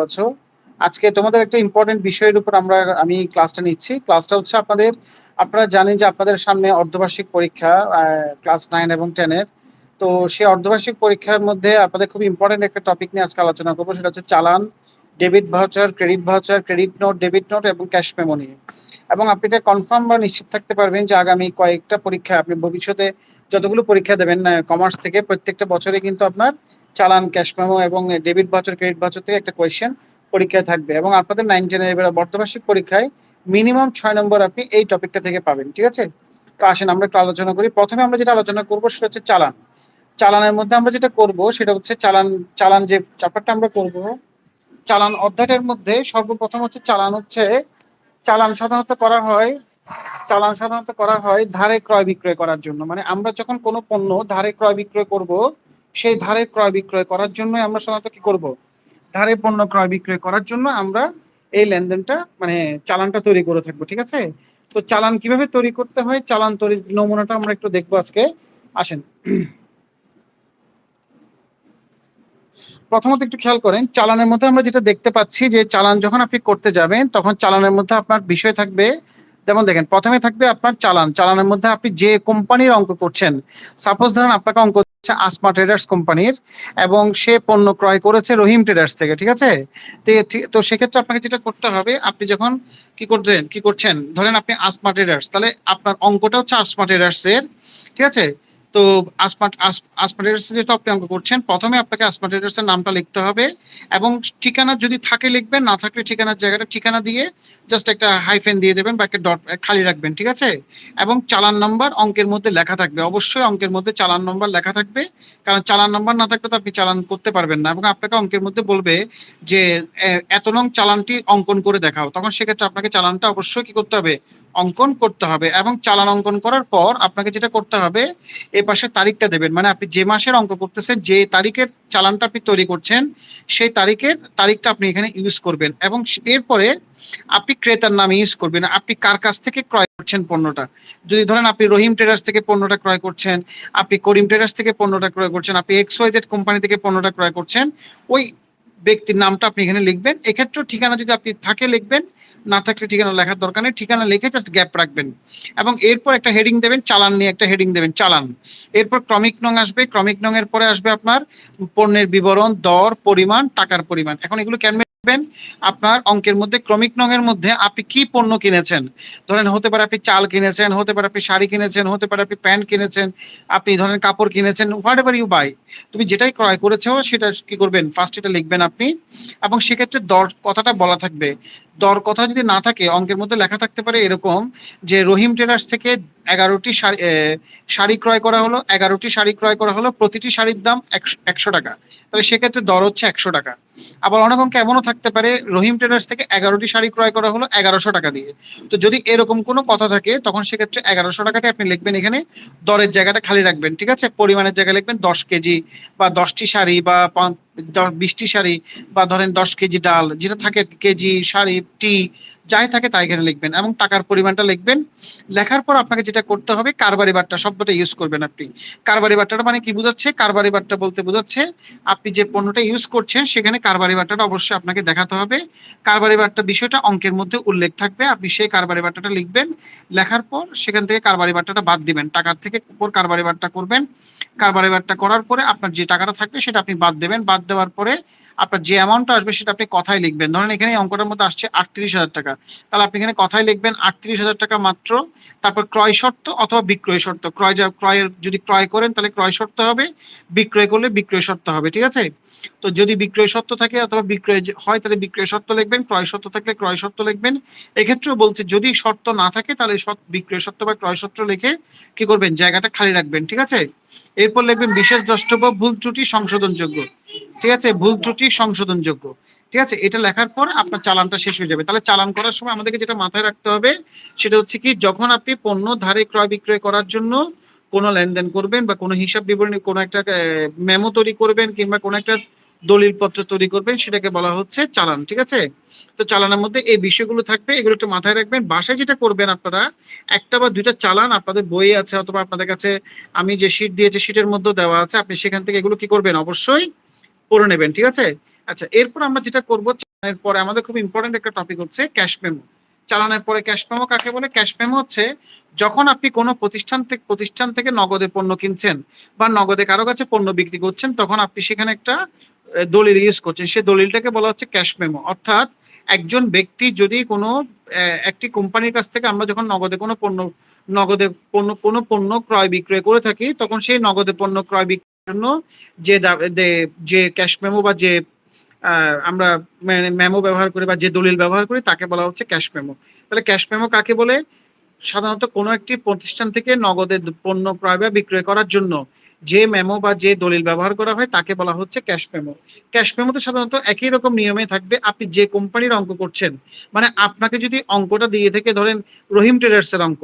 আছো আজকে তোমাদের একটা ইম্পর্টেন্ট বিষয়ের উপর আমরা, আমি ক্লাসটা নিচ্ছি। ক্লাসটা হচ্ছে আপনাদের, আপনারা জানেন যে আপনাদের সামনে অর্ধবার্ষিক পরীক্ষা ক্লাস নাইন এবং টেনের তো সেই অর্ধবার্ষিক পরীক্ষার মধ্যে আপনাদের খুব ইম্পর্টেন্ট একটা টপিক নিয়ে আজকে আলোচনা করব। সেটা হচ্ছে চালান debit voucher credit voucher credit note debit note এবং ক্যাশ মেমো নিয়ে। এবং আপনি এটা কনফার্ম বা নিশ্চিত থাকতে পারবেন যে আগামী কয়েকটা পরীক্ষা আপনি ভবিষ্যতে যতগুলো পরীক্ষা দেবেন কমার্স থেকে, প্রত্যেকটা বছরে কিন্তু আপনার চালান ক্যাশ মেমো এবং ডেবিট ভাউচার ক্রেডিট ভাউচার থেকে একটা কোয়েশ্চেন পরীক্ষায় থাকবে এবং আপনাদের নাইন টেনের এবার বর্তবার্ষিক পরীক্ষায় মিনিমাম ছয় নম্বর আপনি এই টপিকটা থেকে পাবেন, ঠিক আছে? তো আসেন, আমরা একটু আলোচনা করি। প্রথমে আমরা যেটা আলোচনা করব সেটা হচ্ছে চালান। চালানের মধ্যে আমরা যেটা করব সেটা হচ্ছে চালান চালান যে চ্যাপ্টারটা আমরা করব, চালান অধ্যায়টার মধ্যে সর্বপ্রথম হচ্ছে চালান হচ্ছে, চালান সাধারণত করা হয়, চালান সাধারণত করা হয় ধারে ক্রয় বিক্রয় করার জন্য। মানে আমরা যখন কোনো পণ্য ধারে ক্রয় বিক্রয় করব সেই ধারে ক্রয় বিক্রয় করার জন্য আমরা সাধারণত কি করব? ধারে পণ্য ক্রয় বিক্রয় করার জন্য আমরা এই লেনদেনটা মানে চালানটা তৈরি করে থাকব, ঠিক আছে? তো চালান কীভাবে তৈরি করতে হয়? চালান তৈরির নমুনাটা আমরা একটু দেখব আজকে। আসেন। প্রথমত একটু খেয়াল করেন, চালানের মধ্যে আমরা যেটা দেখতে পাচ্ছি যে চালান যখন আপনি করতে যাবেন, তখন চালানের মধ্যে আপনার বিষয় থাকবে যেমন দেখেন, প্রথমে থাকবে আপনার চালান। চালানের মধ্যে আপনি যে কোম্পানির অঙ্ক করছেন সাপোজ ধরেন আপনাকে অঙ্ক হচ্ছে আসমা ট্রেডার্স কোম্পানির, এবং সে পণ্য ক্রয় করেছে রহিম ট্রেডার্স থেকে, ঠিক আছে? তো সেক্ষেত্রে আপনাকে যেটা করতে হবে, আপনি যখন কি করছেন কি করছেন, ধরেন আপনি আসমা ট্রেডার্স তাহলে আপনার অঙ্কটা হচ্ছে আসমা ট্রেডার্স এর, ঠিক আছে? তো আসমাট আসমাটেটার্স যেহেতু আপনি অঙ্ক করছেন, প্রথমে আপনাকে আসমাটেটার্স এর নামটা লিখতে হবে এবং ঠিকানা যদি থাকে লিখবেন, না থাকলে ঠিকানার জায়গাটা ঠিকানা দিয়ে জাস্ট একটা হাইফেন দিয়ে দেবেন বা একটা ডট খালি রাখবেন, ঠিক আছে? এবং চালান নাম্বার অঙ্কের মধ্যে লেখা থাকবে, অবশ্যই অঙ্কের মধ্যে চালান নাম্বার লেখা থাকবে, কারণ চালান নাম্বার না থাকলে তো আপনি চালান করতে পারবেন না এবং আপনাকে অঙ্কের মধ্যে বলবে যে এত নং চালানটি অঙ্কন করে দেখাও, তখন সেক্ষেত্রে আপনাকে চালানটা অবশ্যই কি করতে হবে? অঙ্কন করতে হবে এবং চালান অঙ্কন করার পর আপনাকে যেটা করতে হবে, এ পাশে তারিখটা দেবেন। মানে আপনি যে মাসের অঙ্ক করতেছেন, যে তারিখের চালানটা আপনি তৈরি করছেন, সেই তারিখের তারিখটা আপনি এখানে ইউজ করবেন এবং এরপরে আপনি ক্রেতার নাম ইউজ করবেন। আপনি কার কাছ থেকে ক্রয় করছেন পণ্যটা? যদি ধরেন আপনি রহিম ট্রেডার্স থেকে পণ্যটা ক্রয় করছেন, আপনি করিম ট্রেডার্স থেকে পণ্যটা ক্রয় করছেন, আপনি এক্স ওয়াই জেড কোম্পানি থেকে পণ্যটা ক্রয় করছেন, ওই ব্যক্তির নামটা আপনি এখানে লিখবেন। এক্ষেত্রেও ঠিকানা যদি আপনি থাকে লিখবেন, না থাকলে ঠিকানা লেখার দরকার নেই। ঠিকানা লিখে জাস্ট গ্যাপ রাখবেন। এবং এরপর একটা হেডিং দেবেন, চালান নিয়ে একটা হেডিং দেবেন, চালান। এরপর ক্রমিক নং আসবে। ক্রমিক নং এর পরে আসবে আপনার পণ্যের বিবরণ, দর, পরিমাণ, টাকার পরিমাণ। এখন এগুলো কেন আপনার অঙ্কের মধ্যে, ক্রমিক নঙের মধ্যে আপনি কি পণ্য কিনেছেন? ধরেন হতে পারে আপনি চাল কিনেছেন, হতে পারে আপনি শাড়ি কিনেছেন, হতে পারে আপনি প্যান্ট কিনেছেন, আপনি ধরেন কাপড় কিনেছেন হোয়াট এভার ইউ বাই তুমি যেটাই ক্রয় করেছ সেটা কি করবেন? ফার্স্ট এটা লিখবেন আপনি এবং সেক্ষেত্রে দর কথাটা বলা থাকবে। দর কথা যদি না থাকে, অঙ্কের মধ্যে লেখা থাকতে পারে এরকম যে রহিম ট্রেডার্স থেকে এগারোটি শাড়ি শাড়ি ক্রয় করা হলো, এগারোটি শাড়ি ক্রয় করা হলো, প্রতিটি শাড়ির দাম একশো টাকা। তাহলে সেক্ষেত্রে দর হচ্ছে একশো টাকা। আবার অনেক অঙ্কে এমনও থাকতে পারে, রহিম ট্রেডার্স থেকে এগারোটি শাড়ি ক্রয় করা হলো এগারোশো টাকা দিয়ে। তো যদি এরকম কোনো কথা থাকে, তখন সেক্ষেত্রে এগারোশো টাকাটা আপনি লিখবেন এখানে, দরের জায়গাটা খালি রাখবেন, ঠিক আছে? পরিমাণের জায়গায় লিখবেন দশ কেজি বা দশটি শাড়ি বা বিশটি শাড়ি বা ধরেন দশ কেজি ডাল, যেটা থাকে কেজি, শাড়ি, টি, যাই থাকে তাই এখানে লিখবেন এবং টাকার পরিমাণটা লিখবেন। লেখার পর আপনাকে যেটা করতে হবে, কারবারি বার্তা শব্দটা ইউজ করবেন আপনি। কারবারি বার্তাটা মানে কি বোঝাচ্ছে? কারবারি বার্তা বলতে বোঝাচ্ছে আপনি যে পণ্যটা ইউজ করছেন, সেখানে কারবারি বার্তাটা অবশ্যই আপনাকে দেখাতে হবে। কারবারি বার্তা বিষয়টা অঙ্কের মধ্যে উল্লেখ থাকবে, আপনি সেই কারবারি বার্তাটা লিখবেন। লেখার পর সেখান থেকে কারবারি বার্তাটা বাদ দিবেন। টাকার থেকে উপর কারবারি বার্তা করবেন। কারবারি বার্তা করার পরে আপনার যে টাকাটা থাকবে, সেটা আপনি বাদ দেবেন। বাদ দেওয়ার পরে আপনার যে অ্যামাউন্টটা আসবে সেটা আপনি কথায় লিখবেন। ধরেন এখানে অঙ্কটার মধ্যে আসছে আটত্রিশ হাজার টাকা। তাহলে আপনি এখানে কথায় লিখবেন আটত্রিশ হাজার টাকা মাত্র, তারপর ক্রয় শর্ত অথবা বিক্রয় শর্ত। ক্রয় যা ক্রয়ের যদি ক্রয় করেন তাহলে ক্রয় শর্ত হবে, বিক্রয় করলে বিক্রয় শর্ত হবে, ঠিক আছে? তো যদি বিক্রয় শর্ত থাকে অথবা বিক্রয় হয় তাহলে বিক্রয় শর্ত লিখবেন, ক্রয় শর্ত থাকলে ক্রয় শর্ত লিখবেন। এক্ষেত্রেও বলছে, যদি শর্ত না থাকে তাহলে বিক্রয় শর্ত বা ক্রয় শর্ত লিখে কি করবেন? জায়গাটা খালি রাখবেন, ঠিক আছে? এরপর লিখবেন বিশেষ দ্রষ্টব্য, ভুল ত্রুটি সংশোধনযোগ্য, ঠিক আছে? ভুল ত্রুটি সংশোধনযোগ্য। ঠিক আছে? এটা লেখার পর আপনার চালানটা শেষ হয়ে যাবে। তাহলে চালান করার সময় আমাদেরকে যেটা মাথায় রাখতে হবে, সেটা হচ্ছে কি, যখন আপনি পণ্য ধারে ক্রয় বিক্রয় করার জন্য কোনো লেনদেন করবেন বা কোনো হিসাব বিবরণী, কোনো একটা মেমো তৈরি করবেন কিংবা কোনো একটা দলিল পত্র তৈরি করবেন, সেটাকে বলা হচ্ছে চালান। ঠিক আছে? তো চালানের মধ্যে এই বিষয়গুলো থাকবে, এগুলো একটু মাথায় রাখবেন। বাসায় যেটা করবেন আপনারা, একটা বা দুইটা চালান আপনাদের বই আছে, অথবা আপনাদের কাছে আমি যে শীট দিয়েছি শীটের মধ্যে দেওয়া আছে। আপনি সেখান থেকে এগুলো কি করবেন? অবশ্যই পড়ে নেবেন, ঠিক আছে? আচ্ছা এরপর আমরা যেটা করব, চালানের পরে আমাদের খুব ইম্পর্টেন্ট একটা টপিক হচ্ছে ক্যাশ মেমো চালানের পরে ক্যাশ মেমো কাকে বলে? ক্যাশ মেমো হচ্ছে যখন আপনি কোনো প্রতিষ্ঠান থেকে প্রতিষ্ঠান থেকে নগদে পণ্য কিনছেন বা নগদে কারও কাছে পণ্য বিক্রি করছেন, তখন আপনি সেখানে একটা দলিল ইউজ করছেন। সেই দলিলটাকে বলা হচ্ছে ক্যাশ মেমো অর্থাৎ একজন ব্যক্তি যদি কোনো একটি কোম্পানির কাছ থেকে আমরা যখন নগদে কোনো পণ্য, নগদে পণ্য, কোনো পণ্য ক্রয় বিক্রয় করে থাকি, তখন সেই নগদে পণ্য ক্রয় বিক্রয়ের জন্য যে যে ক্যাশ মেমো বা যে আমরা মেমো ব্যবহার করি বা যে দলিল ব্যবহার করি, তাকে বলা হচ্ছে ক্যাশ মেমো তাহলে ক্যাশ মেমো কাকে বলে? সাধারণত কোনো একটি প্রতিষ্ঠান থেকে নগদে পণ্য ক্রয় বা বিক্রয় করার জন্য যে মেমো বা যে দলিল ব্যবহার করা হয়, তাকে বলা হচ্ছে ক্যাশ মেমো ক্যাশ মেমোতে সাধারণত একই রকম নিয়মে থাকবে। আপনি যে কোম্পানির অঙ্ক করছেন মানে আপনাকে যদি অঙ্কটা দিয়ে থেকে, ধরেন রহিম ট্রেডার্স এর অঙ্ক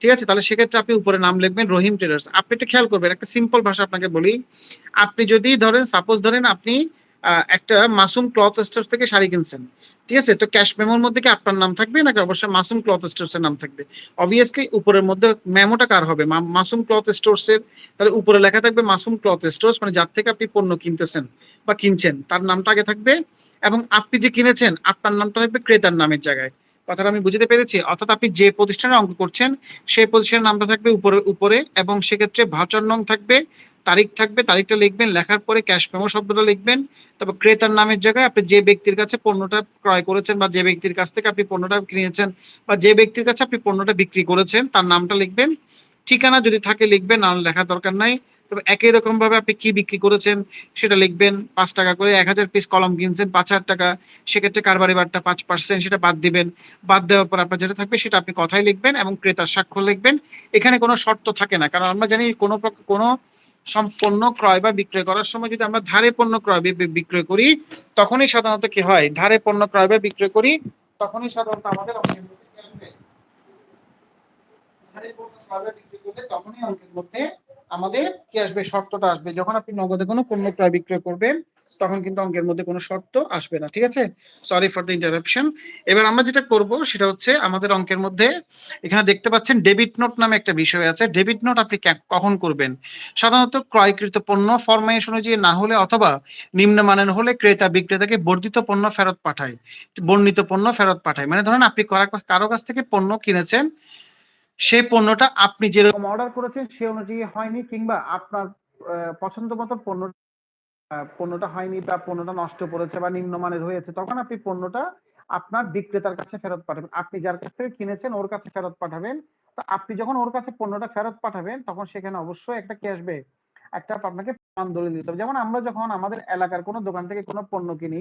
ঠিক আছে? তাহলে সেক্ষেত্রে আপনি উপরে নাম লিখবেন রহিম ট্রেডার্স আপনি একটু খেয়াল করবেন, একটা সিম্পল ভাষা আপনাকে বলি। আপনি যদি ধরেন সাপোজ ধরেন আপনি একটা মাসুম ক্লথ স্টোর থেকে শাড়ি কিনছেন, ঠিক আছে? তো ক্যাশ মেমোর মধ্যে কি আপনার নাম থাকবে নাকি অবশ্যই মাসুম ক্লথ স্টোর্স এর নাম থাকবে? অবভিয়াসলি উপরের মধ্যে মেমোটা কার হবে? মাসুম ক্লথ স্টোর্স এর তাহলে উপরে লেখা থাকবে মাসুম ক্লথ স্টোর্স মানে যার থেকে আপনি পণ্য কিনতেছেন বা কিনছেন, তার নামটা আগে থাকবে। এবং আপনি যে কিনেছেন, আপনার নামটা থাকবে ক্রেতার নামের জায়গায়। কথাটা আমি বুঝতে পেরেছি, অর্থাৎ আপনি যে প্রতিষ্ঠানের অঙ্ক করছেন, সেই প্রতিষ্ঠানের নামটা থাকবে উপরে উপরে এবং সেক্ষেত্রে ভাউচার নং থাকবে, তারিখ থাকবে, তারিখটা লিখবেন, লেখার পরে ক্যাশ মেমো শব্দটা লিখবেন, তারপর ক্রেতার নামের জায়গায় আপনি যে ব্যক্তির কাছে পণ্যটা ক্রয় করেছেন বা যে ব্যক্তির কাছ থেকে আপনি পণ্যটা কিনেছেন বা যে ব্যক্তির কাছে আপনি পণ্যটা বিক্রি করেছেন, তার নামটা লিখবেন। ঠিকানা যদি থাকে লিখবেন হলে লেখার দরকার নাই। তবে একই রকম ভাবে আপনি কি বিক্রি করেছেন সেটা লিখবেন। পাঁচ টাকা করে এক হাজার পিস কলম কিনছেন, পাঁচ হাজার টাকা। সেক্ষেত্রে কারবারি বারটা পাঁচ পার্সেন্ট সেটা বাদ দিবেন। বাদ দেওয়ার পর আপনার যেটা থাকবে সেটা আপনি কথাই লিখবেন এবং ক্রেতার স্বাক্ষর লিখবেন। এখানে কোনো শর্ত থাকে না, কারণ আমরা জানি কোনো কোনো সম্পূর্ণ ক্রয় বা বিক্রয় করার সময় যদি আমরা ধারে পণ্য ক্রয় বিক্রয় করি, তখনই সাধারণত কি হয়? ধারে পণ্য ক্রয় বা বিক্রয় করি, তখনই সাধারণত আমাদের অঙ্কের মধ্যে? ধারে পণ্য ক্রয় বা বিক্রয় করলে তখনই অঙ্কের মধ্যে আমাদের কি আসবে শর্তটা আসবে। যখন আপনি নগদে কোনো পণ্য ক্রয় বিক্রয় করবেন, তখন কিন্তু অঙ্কের মধ্যে কোনো শর্ত আসবে না, ঠিক আছে? সরি ফর দ্য ইন্টারাপশন এবার আমরা যেটা করব, সেটা হচ্ছে আমাদের অঙ্কের মধ্যে এখানে দেখতে পাচ্ছেন ডেবিট নোট নামে একটা বিষয় আছে। ডেবিট নোট আপনি কখন করবেন? সাধারণত ক্রয়কৃত পণ্য ফরমাইশ অনুযায়ী না হলে অথবা নিম্নমানের হলে ক্রেতা বিক্রেতাকে বর্ধিত পণ্য ফেরত পাঠায়, বর্ণিত পণ্য ফেরত পাঠায়। মানে ধরেন আপনি কারা- কারও কাছ থেকে পণ্য কিনেছেন সেই পণ্যটা আপনি যেরকম অর্ডার করেছেন, সে অনুযায়ী হয়নি কিংবা আপনার পছন্দ মতো পণ্য পণ্যটা হয়নি বা পণ্যটা নষ্ট করেছে বা নিম্নমানের হয়েছে, তখন আপনি পণ্যটা আপনার বিক্রেতার কাছে ফেরত পাঠাবেন। আপনি যার কাছ থেকে কিনেছেন, ওর কাছে ফেরত পাঠাবেন। তো আপনি যখন ওর কাছে পণ্যটা ফেরত পাঠাবেন, তখন সেখানে অবশ্যই একটা কি আসবে একটা আপনাকে দলিল দিতে হবে। যেমন আমরা যখন আমাদের এলাকার কোনো দোকান থেকে কোনো পণ্য কিনি,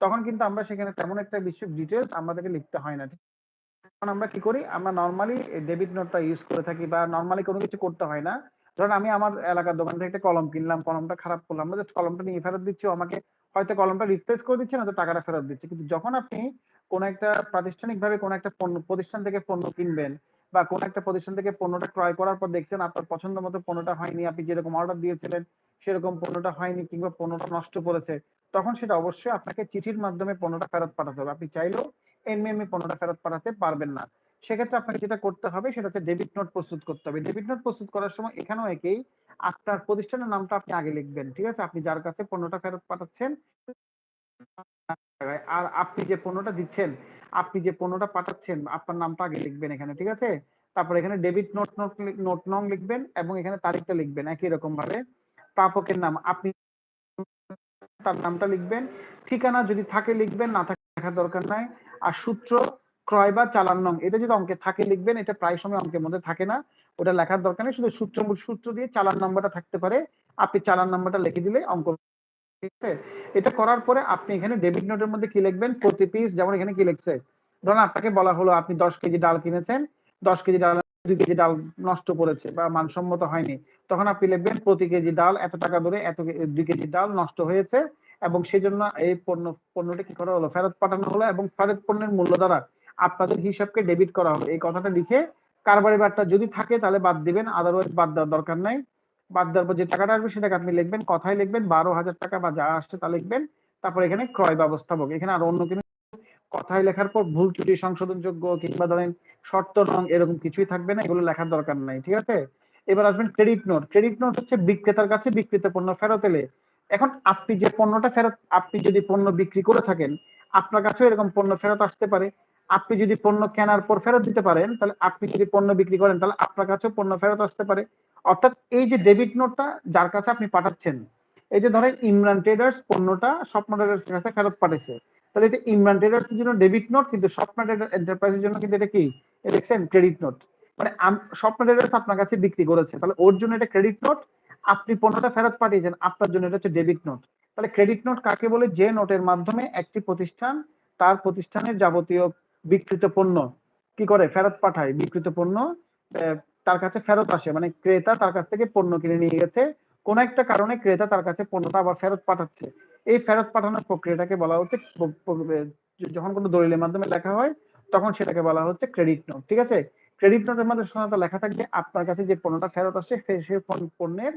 তখন কিন্তু আমরা সেখানে তেমন একটা বেশি ডিটেলস আমাদেরকে লিখতে হয় না তখন আমরা কি করি? আমরা নর্মালি ডেবিট নোটটা ইউজ করে থাকি বা নর্মালি কোনো কিছু করতে হয় না। ধরেন আমি আমার এলাকার দোকান থেকে একটা কলম কিনলাম, কলমটা খারাপ করলাম। আমরা জাস্ট কলমটা নিয়ে ফেরত দিচ্ছি আমাকে হয়তো কলমটা রিপ্লেস করে দিচ্ছে না, তো টাকাটা ফেরত দিচ্ছে। কিন্তু যখন আপনি কোন একটা প্রাতিষ্ঠানিক ভাবে কোন একটা পণ্য, প্রতিষ্ঠান থেকে পণ্য কিনবেন বা কোন একটা প্রতিষ্ঠান থেকে পণ্যটা ক্রয় করার পর দেখছেন আপনার পছন্দ মতো পণ্যটা হয়নি, আপনি যেরকম অর্ডার দিয়েছিলেন সেরকম পণ্যটা হয়নি কিংবা পণ্যটা নষ্ট করেছে, তখন সেটা অবশ্যই আপনাকে চিঠির মাধ্যমে পণ্যটা ফেরত পাঠাতে হবে। আপনি চাইলেও এমনি পণ্যটা ফেরত পাঠাতে পারবেন না। সেক্ষেত্রে আপনাকে যেটা করতে হবে, সেটা হচ্ছে ডেবিট নোট প্রস্তুত করতে হবে। ডেবিট নোট প্রস্তুত করার সময় এখানেও একই আপনার প্রতিষ্ঠানের নামটা আপনি আগে লিখবেন, ঠিক আছে? আপনি যার কাছে পণ্যটা ফেরত পাঠাচ্ছেন, আর আপনি যে পণ্যটা দিচ্ছেন, আপনি যে পণ্যটা পাঠাচ্ছেন, আপনার নামটা আগে লিখবেন এখানে, ঠিক আছে? তারপর এখানে ডেবিট নোট নোট নোট নং লিখবেন এবং এখানে তারিখটা লিখবেন একই রকম ভাবে প্রাপকের নাম, আপনি তার নামটা লিখবেন। ঠিকানা যদি থাকে লিখবেন, না থাকে লেখার দরকার নাই। আর সূত্র ক্রয় বা চালান নং, এটা যদি অঙ্কে থাকে লিখবেন, এটা প্রায় সময় অঙ্কের মধ্যে থাকে না। ওটা লেখার দরকার নেই, শুধু সূত্র সূত্র দিয়ে চালান নাম্বারটা থাকতে পারে। আপনি চালান নাম্বারটা লিখে দিলে অঙ্ক এটা করার পরে আপনি এখানে ডেবিট নোটের মধ্যে কি লিখবেন? প্রতি পিস যেমন এখানে কি লিখছে? ধরুন আপনাকে বলা হলো, আপনি দশ কেজি ডাল কিনেছেন, দশ কেজি ডাল, দুই কেজি ডাল নষ্ট করেছে বা মানসম্মত হয়নি। তখন আপনি লিখবেন, প্রতি কেজি ডাল এত টাকা ধরে এত দুই কেজি ডাল নষ্ট হয়েছে। এবং সেই জন্য এই পণ্য, পণ্যটি কি করা হলো? ফেরত পাঠানো হলো এবং ফেরত পণ্যের মূল্য দ্বারা আপনাদের হিসাবকে ডেবিট করা হলো। এই কথাটা লিখে কারবারি বারটা যদি থাকে তাহলে বাদ দিবেন আদারওয়াইজ বাদ দেওয়ার দরকার নাই। বাদ দেওয়ার পর যে টাকাটা আসবে সেটাকে আপনি লিখবেন, কথায় লিখবেন, বারো হাজার টাকা বা যা আসছে তা লিখবেন, তারপর এখানে ক্রয় ব্যবস্থাপক। এখানে আর অন্য কোনো কথায় লেখার পর ভুল ত্রুটি, সংশোধনযোগ্য কিংবা ধরেন শর্ত, রং এরকম কিছুই থাকবে না, এগুলো লেখার দরকার নাই, ঠিক আছে? এবার আসবেন ক্রেডিট নোট ক্রেডিট নোট হচ্ছে বিক্রেতার কাছে বিক্রিত পণ্য ফেরত এলে এখন আপনি যে পণ্যটা ফেরত, আপনি যদি পণ্য বিক্রি করে থাকেন, আপনার কাছেও এরকম পণ্য ফেরত আসতে পারে। আপনি যদি পণ্য কেনার পর ফেরত দিতে পারেন, তাহলে আপনি যদি পণ্য বিক্রি করেন, তাহলে আপনার কাছেও পণ্য ফেরত আসতে পারে। অর্থাৎ এই যে ডেবিট নোটটা যার কাছে আপনি পাঠাচ্ছেন, এই যে ধরেন ইমরান ট্রেডার্স পণ্যটা স্বপ্ন ট্রেডার্স কাছে ফেরত পাঠিয়েছে তাহলে এটা ইমরান ট্রেডার্স জন্য ডেবিট নোট কিন্তু স্বপ্ন ট্রেডার এন্টারপ্রাইজের জন্য কিন্তু এটা কি? দেখছেন ক্রেডিট নোট মানে স্বপ্ন ট্রেডার্স আপনার কাছে বিক্রি করেছে, তাহলে ওর জন্য এটা ক্রেডিট নোট আপনি পণ্যটা ফেরত পাঠিয়েছেন, আপনার জন্য এটা হচ্ছে ডেবিট নোট তাহলে ক্রেডিট নোট কাকে বলে? যে নোটের মাধ্যমে একটি প্রতিষ্ঠান তার প্রতিষ্ঠানের যাবতীয় বিকৃত পণ্য কি করে? ফেরত পাঠায়। বিকৃত পণ্য তার কাছে ফেরত আসে। মানে ক্রেতা তার কাছ থেকে পণ্য কিনে নিয়ে গেছে। কোন একটা কারণে ক্রেতা তার কাছে পণ্যটা আবার ফেরত পাঠাচ্ছে। এই ফেরত পাঠানোর প্রক্রিয়াটাকে বলা হচ্ছে যখন কোনো দলিলের মাধ্যমে লেখা হয়, তখন সেটাকে বলা হচ্ছে ক্রেডিট নোট ঠিক আছে? ক্রেডিট নোটের মধ্যে সাধারণত লেখা থাকবে, আপনার কাছে যে পণ্যটা ফেরত আসছে সেই পণ্যের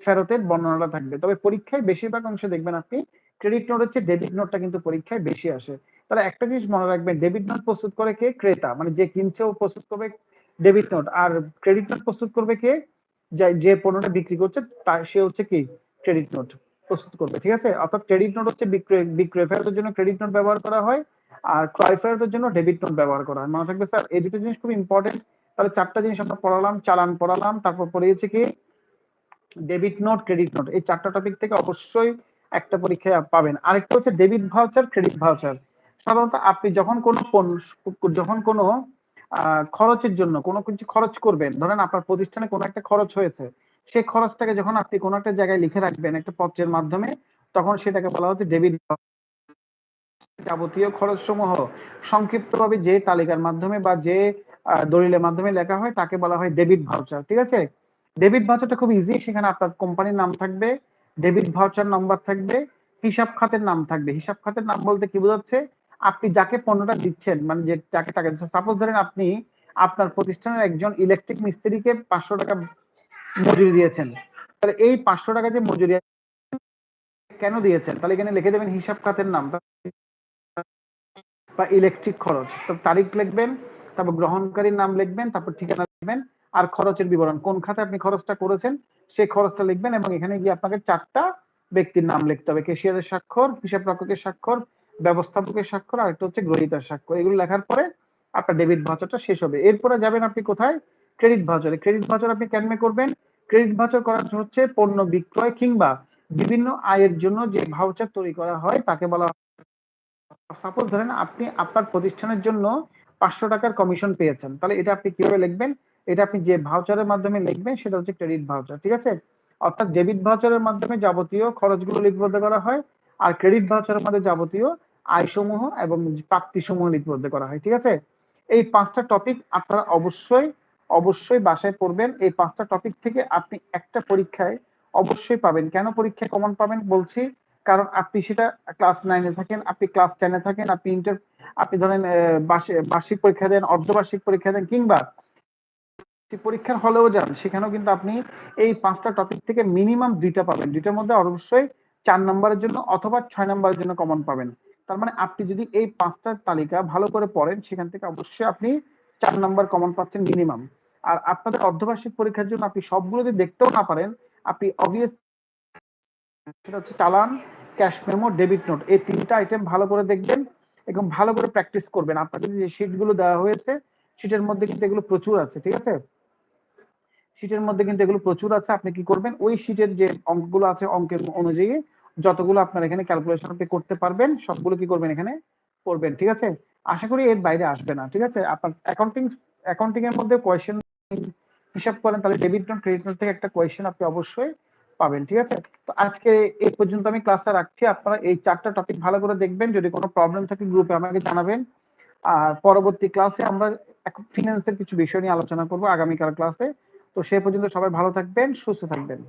ফেরতের বর্ণনাটা থাকবে। তবে পরীক্ষায় বেশিরভাগ অংশে দেখবেন আপনি ক্রেডিট নোট হচ্ছে ডেবিট নোটটা কিন্তু পরীক্ষায় বেশি আসে। তাহলে একটা জিনিস মনে রাখবেন ডেবিট নোট প্রস্তুত করে কে? ক্রেতা। মানে যে কিনছে ও প্রস্তুত করবে ডেবিট নোট আর ক্রেডিট নোট প্রস্তুত করবে কে? যে পণ্যটা বিক্রি করছে, তা, সে হচ্ছে কি? ক্রেডিট নোট প্রস্তুত করবে, ঠিক আছে? অর্থাৎ ক্রেডিট নোট হচ্ছে বিক্রয় বিক্রয় ফেরতের জন্য ক্রেডিট নোট ব্যবহার করা হয়। আর ক্রয় ফেরতের জন্য ডেবিট নোট ব্যবহার করা হয়। মনে থাকবে স্যার এই দুটো জিনিস খুব ইম্পর্টেন্ট তাহলে চারটা জিনিস আমরা পড়ালাম, চালান পড়ালাম, তারপর পড়িয়েছে কি? ডেবিট নোট ক্রেডিট নোট এই চারটা টপিক থেকে অবশ্যই একটা পরীক্ষায় পাবেন। আরেকটা হচ্ছে ডেবিট ভাউচার ক্রেডিট ভাউচার সাধারণত আপনি যখন কোনো যখন কোনো খরচের জন্য কোনো কিছু খরচ করবেন, ধরেন আপনার প্রতিষ্ঠানে কোনো একটা খরচ হয়েছে, সেই খরচটাকে যখন আপনি কোনো একটা জায়গায় লিখে রাখবেন, একটা পত্রের মাধ্যমে, তখন সেটাকে বলা হচ্ছে ডেবিট যাবতীয় খরচ সমূহ সংক্ষিপ্তভাবে যে তালিকার মাধ্যমে বা যে দলিলের মাধ্যমে লেখা হয় তাকে বলা হয় ডেবিট ভাউচার ঠিক আছে? ডেবিট ভাউচারটা খুব ইজি সেখানে আপনার কোম্পানির নাম থাকবে ডেবিট ভাউচার নাম্বার থাকবে, হিসাব খাতের নাম থাকবে। হিসাব খাতের নাম বলতে কি বোঝাচ্ছে? আপনি যাকে পণ্যটা দিচ্ছেন মানে যে যাকে টাকা দিচ্ছেন সাপোজ ধরেন আপনি আপনার প্রতিষ্ঠানের একজন ইলেকট্রিক মিস্ত্রিকে পাঁচশো টাকা মজুরি দিয়েছেন। তাহলে এই পাঁচশো টাকা যে মজুরি কেন দিয়েছেন? তাহলে এখানে লিখে দেবেন হিসাব খাতের নাম। বা ইলেকট্রিক খরচ। তারিখ লিখবেন, তারপর গ্রহণকারীর নাম লিখবেন, তারপর ঠিকানা লিখবেন, আর খরচের বিবরণ। কোন খাতে আপনি খরচটা করেছেন, সেই খরচটা লিখবেন এবং এখানে গিয়ে আপনাকে চারটা ব্যক্তির নাম লিখতে হবে। কেশিয়ারের স্বাক্ষর, হিসাব রক্ষকের স্বাক্ষর, ব্যবস্থাপকের স্বাক্ষর, আর একটা হচ্ছে গ্রহিতার স্বাক্ষর। এগুলো লেখার পরে আপনার ডেবিট ভাউচারটা শেষ হবে। এরপরে যাবেন আপনি কোথায়? ক্রেডিট ভাউচারে ক্রেডিট ভাউচার আপনি কেমনে করবেন? ক্রেডিট ভাউচার করার হচ্ছে পণ্য বিক্রয় কিংবা বিভিন্ন আয়ের জন্য যে ভাউচার তৈরি করা হয়, তাকে বলা সাপোজ ধরেন আপনি আপনার প্রতিষ্ঠানের জন্য পাঁচশো টাকার কমিশন পেয়েছেন। তাহলে এটা আপনি কীভাবে লিখবেন? এটা আপনি যে ভাউচারের মাধ্যমে লিখবেন, সেটা হচ্ছে ক্রেডিট ভাউচার ঠিক আছে? অর্থাৎ ডেবিট ভাউচারের মাধ্যমে যাবতীয় খরচগুলো লিপিবদ্ধ করা হয় আর ক্রেডিট ভাউচারের মধ্যে যাবতীয় আয়সমূহ এবং প্রাপ্তিসমূহ লিপিবদ্ধ করা হয়, ঠিক আছে? এই পাঁচটা টপিক আপনারা অবশ্যই অবশ্যই বাসায় পড়বেন। এই পাঁচটা টপিক থেকে আপনি একটা পরীক্ষায় অবশ্যই পাবেন। কেন পরীক্ষায় কমন পাবেন বলছি? কারণ আপনি সেটা ক্লাস নাইনে থাকেন, আপনি ক্লাস টেনে থাকেন, আপনি ইন্টার আপনি ধরেন বার্ষিক পরীক্ষা দেন, অর্ধবার্ষিক পরীক্ষা দেন, কিংবা পরীক্ষার হলেও যান, সেখানেও কিন্তু আপনি এই পাঁচটা টপিক থেকে মিনিমাম দুইটা পাবেন। দুইটার মধ্যে অবশ্যই চার নম্বরের জন্য অথবা ছয় নম্বরের জন্য কমন পাবেন। তার মানে আপনি যদি এই পাঁচটার তালিকা ভালো করে পড়েন, সেখান থেকে অবশ্যই আপনি চার নম্বর কমন পাচ্ছেন মিনিমাম আর আপনাদের অর্ধবার্ষিক পরীক্ষার জন্য আপনি সবগুলো যদি দেখতেও না পারেন, আপনি অবভিয়াস সেটা হচ্ছে চালান, ক্যাশ মেমো, ডেবিট নোট। এই তিনটা আইটেম ভালো করে দেখবেন এবং ভালো করে প্র্যাকটিস করবেন। আপনাদের যে শিটগুলো দেওয়া হয়েছে শিটের মধ্যে কিন্তু এগুলো প্রচুর আছে, ঠিক আছে? শিটের মধ্যে কিন্তু এগুলো প্রচুর আছে। আপনি কি করবেন? ওই শিটের যে অঙ্কগুলো আছে, অঙ্কের অনুযায়ী যতগুলো আপনার এখানে ক্যালকুলেশন আপনি করতে পারবেন, সবগুলো কি করবেন এখানে? করবেন, ঠিক আছে? আশা করি এর বাইরে আসবে না, ঠিক আছে? আপনার অ্যাকাউন্টিং অ্যাকাউন্টিং এর মধ্যে কোয়েশ্চেন হিসাব করেন, তাহলে ডেবিট নোট ক্রেডিট নোট থেকে একটা কোয়েশ্চেন আপনি অবশ্যই পাবেন, ঠিক আছে? তো আজকে এই পর্যন্ত আমি ক্লাসটা রাখছি। আপনারা এই চারটা টপিক ভালো করে দেখবেন। যদি কোনো প্রবলেম থাকে গ্রুপে আমাকে জানাবেন। আর পরবর্তী ক্লাসে আমরা ফিনান্সের কিছু বিষয় নিয়ে আলোচনা করব আগামীকাল ক্লাসে তো সে পর্যন্ত সবাই ভালো থাকবেন, সুস্থ থাকবেন।